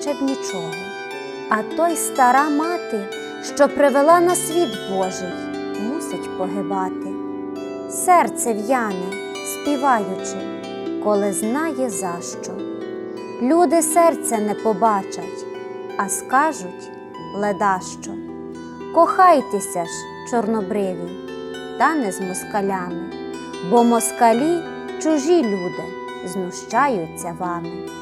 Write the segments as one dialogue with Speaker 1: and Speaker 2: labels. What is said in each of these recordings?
Speaker 1: ще б нічого, а той стара мати, що привела на світ Божий, мусить погибати. Серце в'яне, співаючи, коли знає за що. Люди серця не побачать, а скажуть ледащо. Кохайтеся ж, чорнобриві, та не з москалями, бо москалі чужі люди знущаються вами.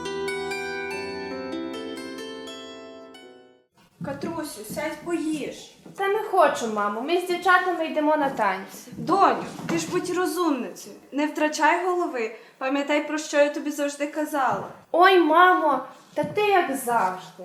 Speaker 2: Катрусю, сядь поїж.
Speaker 3: Та не хочу, мамо. Ми з дівчатами йдемо на танці.
Speaker 2: Доню, ти ж будь розумницею. Не втрачай голови. Пам'ятай, про що я тобі завжди казала.
Speaker 3: Ой, мамо, та ти як завжди.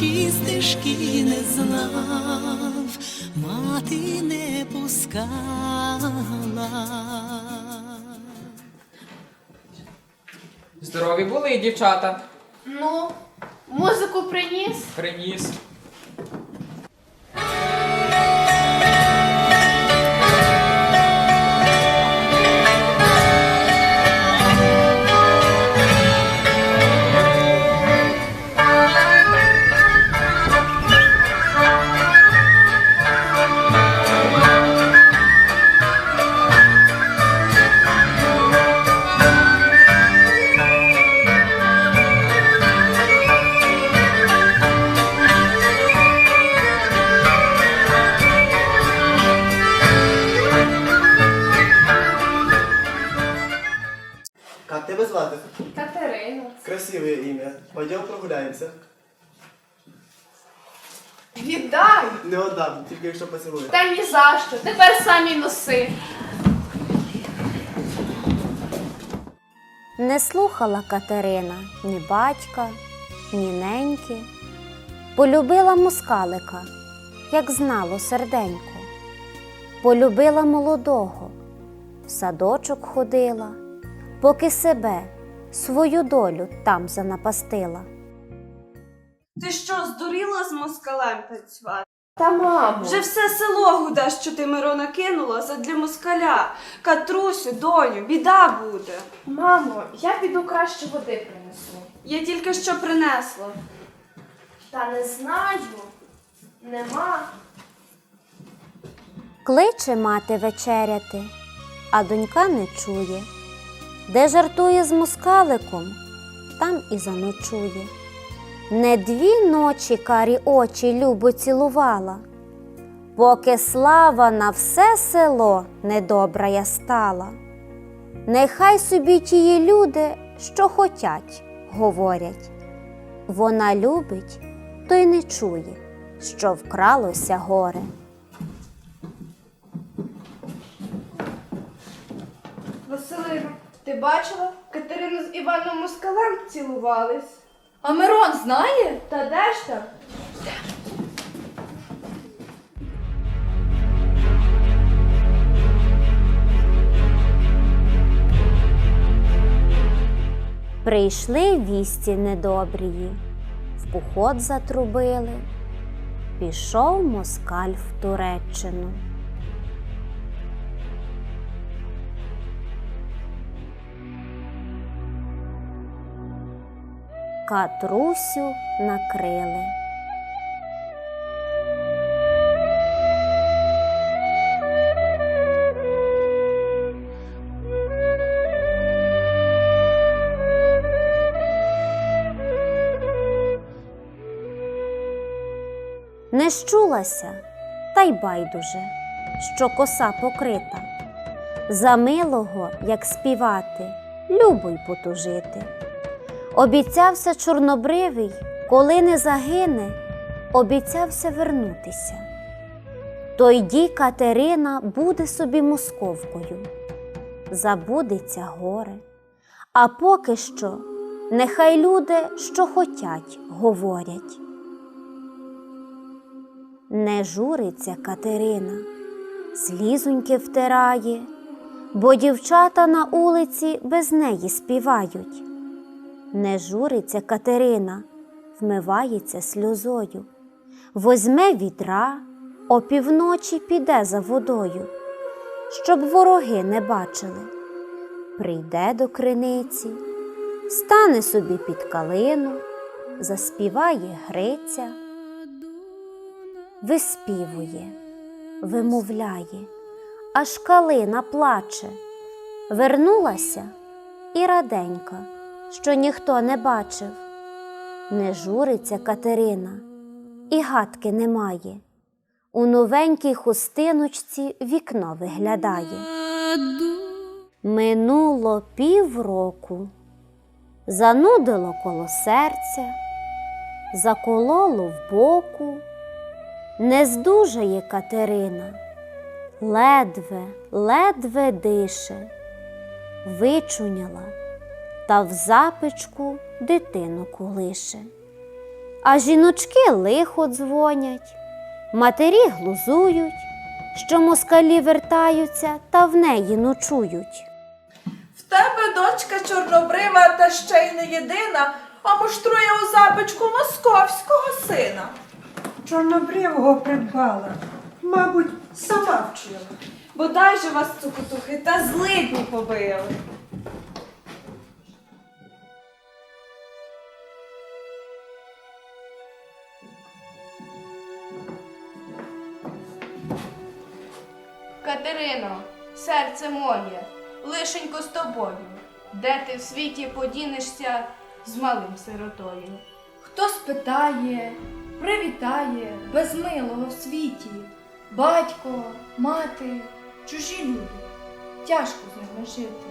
Speaker 4: чи стежки не знав, мати не пускала.
Speaker 5: Здорові були, дівчата.
Speaker 3: Ну, музику приніс.
Speaker 5: Приніс.
Speaker 3: Віддай!
Speaker 6: Не отдам, тільки якщо поцілує.
Speaker 3: Та ні за що. Тепер самі носи.
Speaker 1: Не слухала Катерина ні батька, ні неньки. Полюбила москалика, як знало серденько. Полюбила молодого, в садочок ходила, поки себе, свою долю там занапастила.
Speaker 2: Ти що, здуріла з москалем танцювати?
Speaker 3: Та мамо.
Speaker 2: Вже все село гуде, що ти Мирона кинула задля москаля. Катрусю, доню, біда буде.
Speaker 3: Мамо, я піду краще води принесу.
Speaker 2: Я тільки що принесла.
Speaker 3: Та не знаю. Нема.
Speaker 1: Кличе мати вечеряти, а донька не чує. Де жартує з москаликом, там і заночує. Не дві ночі карі очі любо цілувала, поки слава на все село недобрая стала. Нехай собі тії люди, що хотять, говорять. Вона любить, то й не чує, що вкралося горе.
Speaker 7: Василино, ти бачила? Катерина з Іваном Москалем цілувались.
Speaker 8: А Мирон знає?
Speaker 7: Та де ж там?
Speaker 1: Прийшли вісті недобрії, в поход затрубили, пішов москаль в Туреччину. Катрусю накрили. Не щулася, та й байдуже, що коса покрита, за милого, як співати, любо й потужити. Обіцявся чорнобривий, коли не загине, обіцявся вернутися. То йді Катерина буде собі московкою, забудеться горе. А поки що нехай люди, що хотять, говорять. Не журиться Катерина, слізоньки втирає, бо дівчата на улиці без неї співають. Не журиться Катерина, вмивається сльозою, возьме відра, опівночі піде за водою, щоб вороги не бачили. Прийде до криниці, стане собі під калину, заспіває Гриця, виспівує, вимовляє, аж калина плаче. Вернулася і раденька, що ніхто не бачив. Не журиться Катерина, і гадки немає. У новенькій хустиночці вікно виглядає. Минуло півроку, занудило коло серця, закололо в боку, не здужає Катерина, ледве, ледве дише, вичуняла та в запечку дитину колише. А жіночки лихо дзвонять, матері глузують, що москалі вертаються та в неї ночують.
Speaker 9: В тебе дочка чорнобрива та ще й не єдина, а муштрує у запечку московського сина.
Speaker 10: Чорнобривого придбала. Мабуть, сама вчила.
Speaker 2: Бодай же вас цукотухи та злидні побили.
Speaker 7: Катерино, серце моє, лишенько з тобою. Де ти в світі подінешся з малим сиротою?
Speaker 8: Хто спитає, привітає без милого в світі. Батько, мати, чужі люди. Тяжко з ними жити.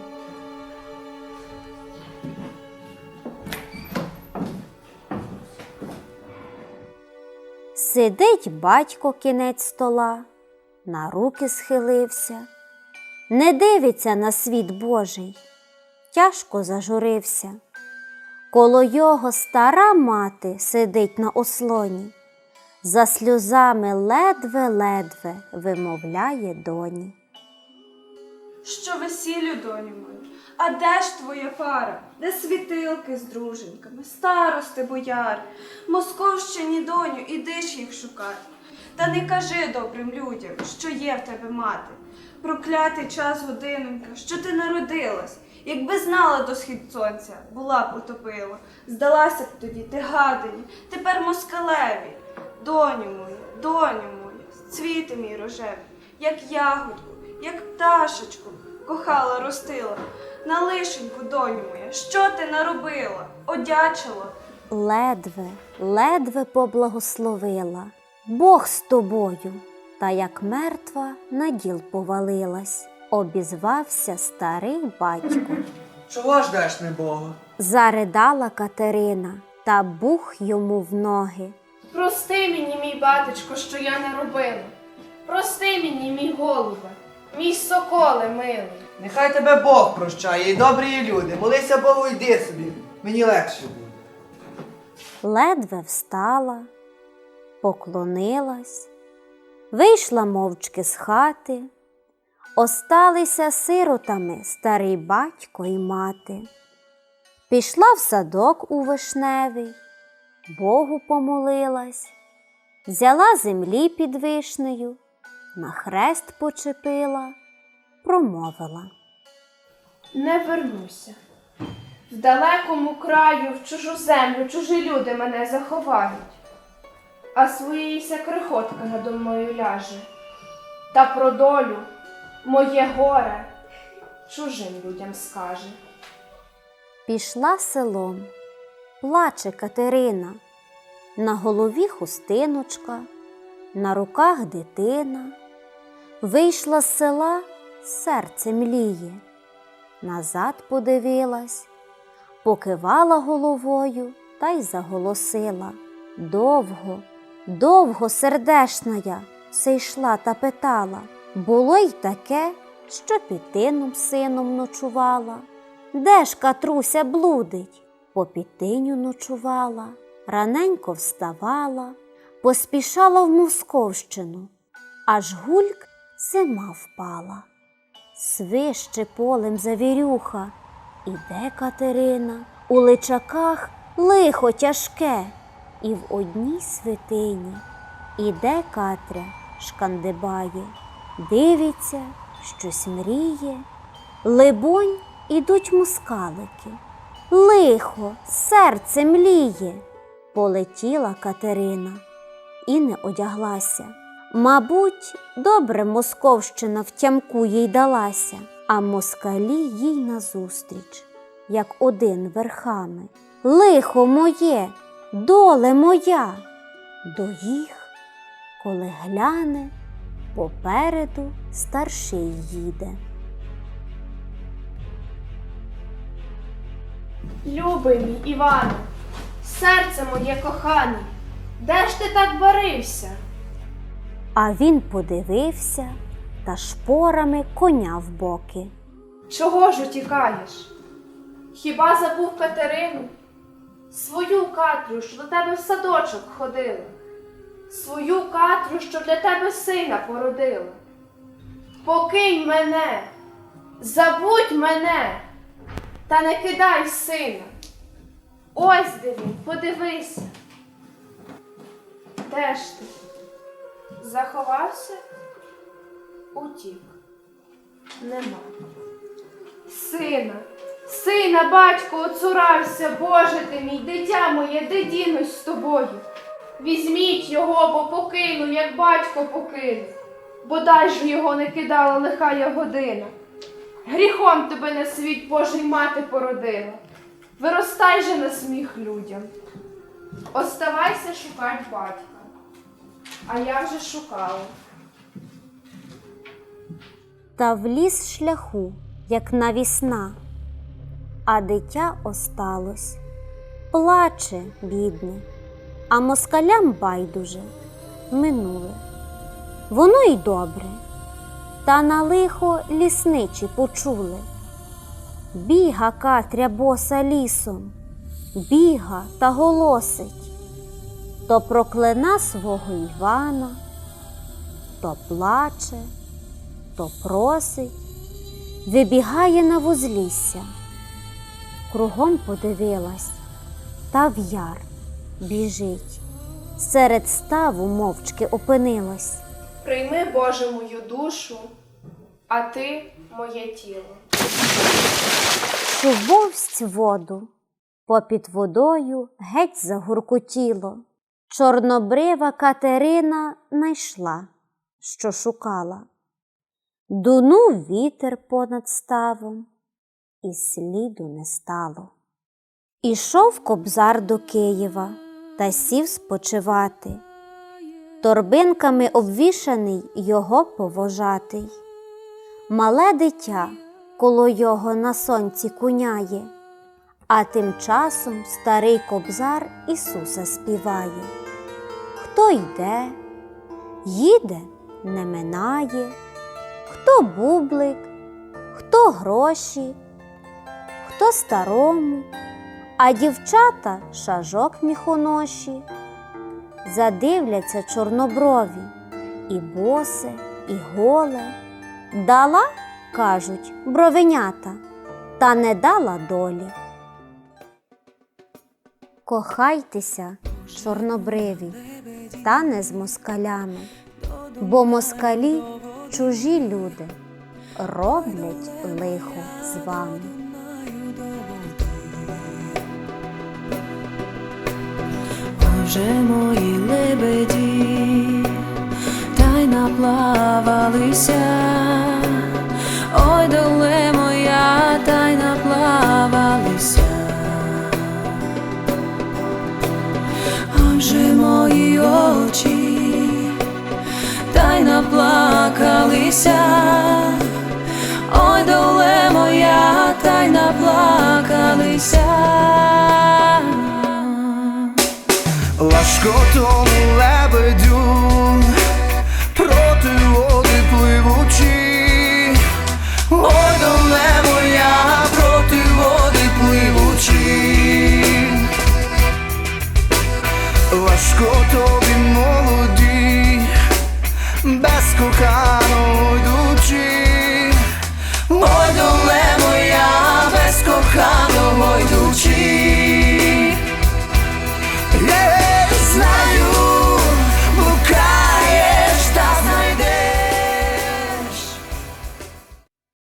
Speaker 1: Сидить батько кінець стола, на руки схилився, не дивиться на світ Божий, тяжко зажурився. Коло його стара мати сидить на ослоні, за сльозами ледве-ледве вимовляє доні.
Speaker 2: Що весіллю, доню мою, а де ж твоя пара? Де світилки з друженьками, старости бояри, Московщині, доню, іди ж їх шукай. Та не кажи добрим людям, що є в тебе мати. Проклятий час годинонька, що ти народилась, якби знала до схід сонця, була б утопила. Здалася б тобі, ти гадині, тепер москалеві. Доню мою, доню мою, цвіти мій рожевий, як ягодку, як пташечку, кохала, ростила. На лишеньку, доню моя, що ти наробила? Одячила.
Speaker 1: Ледве, ледве поблагословила. Бог з тобою, та як мертва на діл повалилась, обізвався старий батько.
Speaker 6: Чого ждеш, не Бога?
Speaker 1: Заридала Катерина та бух йому в ноги.
Speaker 3: Прости мені, мій батечко, що я не робила. Прости мені, мій голубе, мій соколе милий.
Speaker 6: Нехай тебе Бог прощає і добрі люди. Молися Богу, йди собі. Мені легше буде.
Speaker 1: Ледве встала, поклонилась, вийшла мовчки з хати, осталися сиротами старий батько і мати. Пішла в садок у вишневий, Богу помолилась, взяла землі під вишнею, на хрест почепила, промовила.
Speaker 3: Не вернуся. В далекому краю, в чужу землю, чужі люди мене заховають, а своїйся крихотка надо мною ляже. Та про долю моє горе чужим людям скаже.
Speaker 1: Пішла селом, плаче Катерина, на голові хустиночка, на руках дитина. Вийшла з села, серце мліє. Назад подивилась, покивала головою та й заголосила. Довго, довго сердешна я все йшла та питала. Було й таке, що під тином сином ночувала. Де ж Катруся блудить? По підтиню ночувала, раненько вставала, поспішала в Московщину, аж гульк зима впала. Свище полем завірюха, іде Катерина, у личаках лихо тяжке, і в одній святині іде Катря, шкандибає, дивиться, щось мріє. Либонь, ідуть мускалики. Лихо, серце мліє. Полетіла Катерина і не одяглася. Мабуть, добре Московщина в тямку їй далася, а москалі їй назустріч, як один верхами. Лихо моє, доле моя, до їх, коли гляне, попереду старший їде.
Speaker 3: Любий мій Іване, серце моє кохане, де ж ти так варився?
Speaker 1: А він подивився та шпорами коня в боки.
Speaker 3: Чого ж утікаєш? Хіба забув Катерину? Свою Катрю, що до тебе в садочок ходила, свою Катрю, що для тебе сина породила. Покинь мене, забудь мене, та не кидай сина. Ось де він, подивися. Де ж ти? Заховався? Утік. Нема. Сина, сина, батько, оцурався, Боже ти мій, дитя моє, де дінусь з тобою. Візьміть його, бо покину, як батько покинув. Бодай же його не кидала лихая година. Гріхом тебе на світ Божий мати породила. Виростай же на сміх людям. Оставайся шукать батька. А я вже шукала.
Speaker 1: Та в ліс шляху, як навісна, а дитя осталось, плаче, бідне, а москалям байдуже минуле. Воно й добре, та на лихо лісничі почули. Біга Катря боса лісом, біга та голосить, то проклина свого Івана, то плаче то просить, вибігає на вузлісся. Кругом подивилась, та в яр біжить. Серед ставу мовчки опинилась.
Speaker 3: Прийми, Боже, мою душу, а ти моє тіло.
Speaker 1: Шубовсть воду, попід водою геть загуркотіло. Чорнобрива Катерина найшла, що шукала. Дунув вітер понад ставом, і сліду не стало. Ішов кобзар до Києва та сів спочивати. Торбинками обвішаний його повожатий. Мале дитя коло його на сонці куняє, а тим часом старий кобзар Ісуса співає. Хто йде, їде, не минає, хто бублик, хто гроші, хто старому, а дівчата шажок міхоноші. Задивляться чорноброві, і босе, і голе. Дала, кажуть, бровенята, та не дала долі. Кохайтеся, чорнобриві, та не з москалями, бо москалі чужі люди роблять лихо з вами.
Speaker 4: Вже мої лебеді, та й наплавалися, ой, доле моя, та й наплавалися. А вже мої очі
Speaker 8: наплавалися, ой, доле моя, та й наплакалися.
Speaker 11: Go scotto